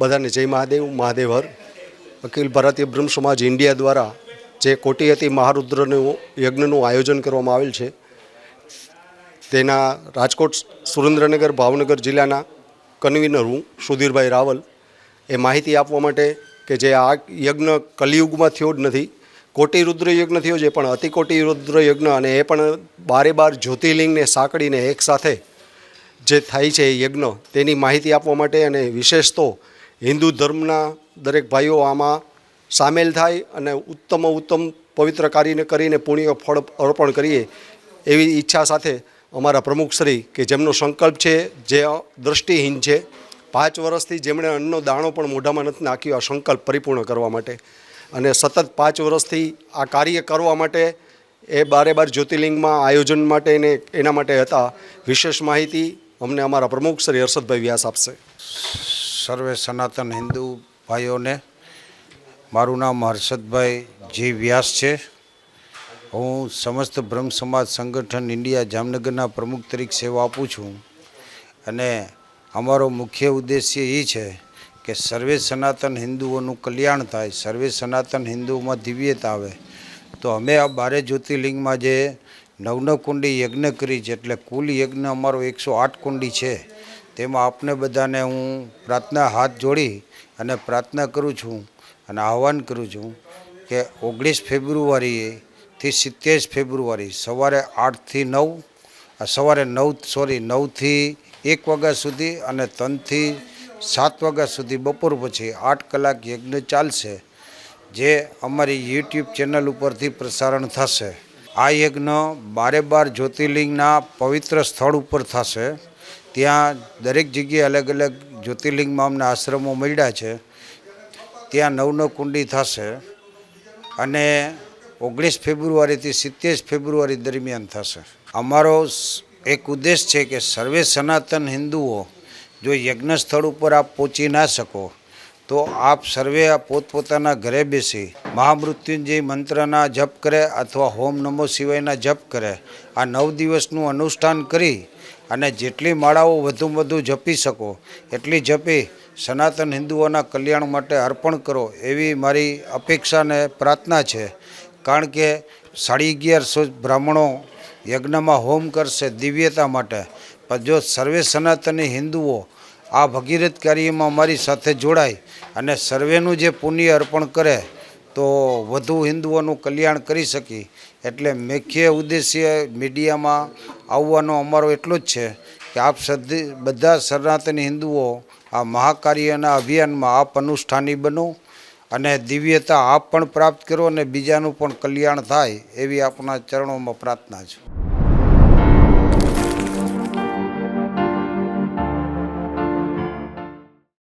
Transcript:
બધાને જય મહાદેવ મહાદેવ હર. અખિલ ભારતીય બ્રહ્મ સમાજ ઇન્ડિયા દ્વારા જે કોટી હતી મહારુદ્રનું યજ્ઞનું આયોજન કરવામાં આવેલ છે, તેના રાજકોટ સુરેન્દ્રનગર, ભાવનગર જિલ્લાના કન્વીનર હું, સુધીરભાઈ રાવલ. એ માહિતી આપવા માટે કે જે આ યજ્ઞ કલિયુગમાં થયો જ નથી, કોટી રુદ્ર યજ્ઞ થયો છે, પણ અતિ કોટી રુદ્ર યજ્ઞ અને એ પણ બારે બાર જ્યોતિર્લિંગને સાંકળીને એકસાથે જે થાય છે એ યજ્ઞ, તેની માહિતી આપવા માટે અને વિશેષ તો હિન્દુ ધર્મના દરેક ભાઈઓ આમાં સામેલ થાય અને ઉત્તમ ઉત્તમ પવિત્ર કાર્યને કરીને પુણ્ય ફળ અર્પણ કરીએ એવી ઈચ્છા સાથે અમારા પ્રમુખશ્રી કે જેમનો સંકલ્પ છે, જે દૃષ્ટિહીન છે, પાંચ વર્ષથી જેમણે અન્નનો દાણો પણ મોઢામાં નથી નાખ્યો, આ સંકલ્પ પરિપૂર્ણ કરવા માટે. અને સતત પાંચ વર્ષથી આ કાર્ય કરવા માટે એ બારે બાર જ્યોતિર્લિંગમાં આયોજન માટે એને એના માટે હતા. વિશેષ માહિતી અમને અમારા પ્રમુખ શ્રી હર્ષદભાઈ વ્યાસ આપશે. સર્વે સનાતન હિન્દુ ભાઈઓને મારું નામ હર્ષદભાઈ જી વ્યાસ છે. હું સમસ્ત બ્રહ્મ સમાજ સંગઠન ઇન્ડિયા જામનગરના પ્રમુખ તરીકે સેવા આપું છું. અને અમારો મુખ્ય ઉદ્દેશ્ય એ છે કે સર્વે સનાતન હિન્દુઓનું કલ્યાણ થાય, સર્વે સનાતન હિન્દુઓમાં દિવ્યતા આવે. તો અમે આ બારે જ્યોતિર્લિંગમાં જે નવનવ કુંડી યજ્ઞ કરી છે, એટલે કુલ યજ્ઞ અમારો એકસો આઠ કુંડી છે. તેમાં આપને બધાને હું પ્રાર્થના હાથ જોડી અને પ્રાર્થના કરું છું અને આહવાન કરું છું કે ઓગણીસ ફેબ્રુઆરીથી સિત્તેર ફેબ્રુઆરી સવારે આઠથી નવ સવારે નવ, સોરી, નવથી એક વાગ્યા સુધી અને ત્રણથી સાત વાગ્યા સુધી બપોર પછી આઠ કલાક યજ્ઞ ચાલશે, જે અમારી યુટ્યુબ ચેનલ ઉપરથી પ્રસારણ થશે. આ યજ્ઞ બારે બાર જ્યોતિર્લિંગના પવિત્ર સ્થળ ઉપર થશે. ત્યાં દરેક જગ્યાએ અલગ અલગ જ્યોતિર્લિંગમાં અમને આશ્રમો મળ્યા છે. ત્યાં નવ નવ કુંડી થશે અને ઓગણીસ ફેબ્રુઆરીથી સિત્તેર ફેબ્રુઆરી દરમિયાન થશે. અમારો એક ઉદ્દેશ છે કે સર્વે સનાતન હિન્દુઓ જો યજ્ઞ સ્થળ ઉપર આપ પહોંચી ના શકો તો આપ સર્વે આ પોતપોતાના ઘરે બેસી મહામૃત્યુંજય મંત્રના જપ કરે અથવા હોમ નમો શિવાયના જપ કરે. આ નવ દિવસનું અનુષ્ઠાન કરી અને જેટલી માળાઓ વધુમાં વધુ જપી શકો, એટલી જપી સનાતન હિન્દુઓના કલ્યાણ માટે અર્પણ કરો એવી મારી અપેક્ષા અને પ્રાર્થના છે. કારણ કે સાડી અગિયારસો બ્રાહ્મણો યજ્ઞમાં હોમ કરશે દિવ્યતા માટે. પણ જો સર્વે સનાતની હિન્દુઓ આ ભગીરથ કાર્યમાં અમારી સાથે જોડાય અને સર્વેનું જે પુણ્ય અર્પણ કરે, તો વધુ હિન્દુઓનું કલ્યાણ કરી શકી. એટલે મુખ્ય ઉદ્દેશ્ય મીડિયામાં આવવાનો અમારો એટલો જ છે કે આપ સદી બધા સનાતન હિન્દુઓ આ મહાકાર્યના અભિયાનમાં આપ અનુષ્ઠાની બનો અને દિવ્યતા આપ પણ પ્રાપ્ત કરો અને બીજાનું પણ કલ્યાણ થાય એવી આપના ચરણોમાં પ્રાર્થના છે.